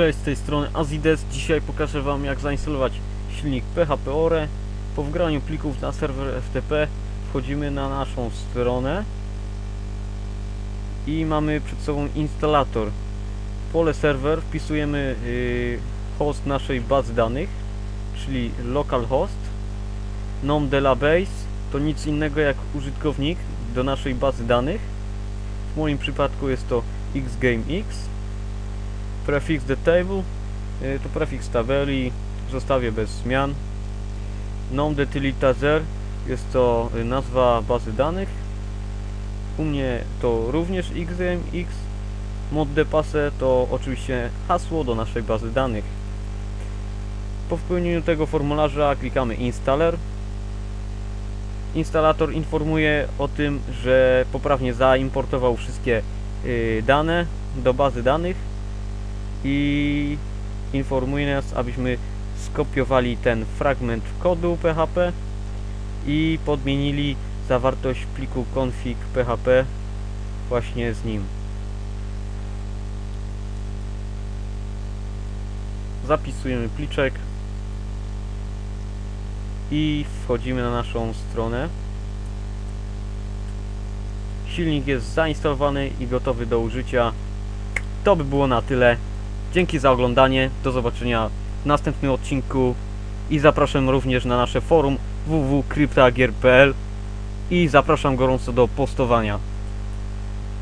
Cześć, z tej strony Azides. Dzisiaj pokażę Wam jak zainstalować silnik PHP Ore. Po wgraniu plików na serwer FTP wchodzimy na naszą stronę i mamy przed sobą instalator. W pole serwer wpisujemy y, host naszej bazy danych, czyli localhost. Nom de la base to nic innego jak użytkownik do naszej bazy danych. W moim przypadku jest to xgamex prefix the table y, to prefiks tabeli zostawię bez zmian. Nom detylitazer jest to y, nazwa bazy danych. U mnie to również xmx mod depasse to oczywiście hasło do naszej bazy danych. Po wypełnieniu tego formularza klikamy installer. Instalator informuje o tym, że poprawnie zaimportował wszystkie y, dane do bazy danych i informuje nas, abyśmy skopiowali ten fragment kodu PHP i podmienili zawartość pliku config PHP właśnie z nim. Zapisujemy pliczek i wchodzimy na naszą stronę. Silnik jest zainstalowany i gotowy do użycia. To by było na tyle. Dzięki za oglądanie. Do zobaczenia w następnym odcinku. I zapraszam również na nasze forum www.kryptagier.pl i zapraszam gorąco do postowania.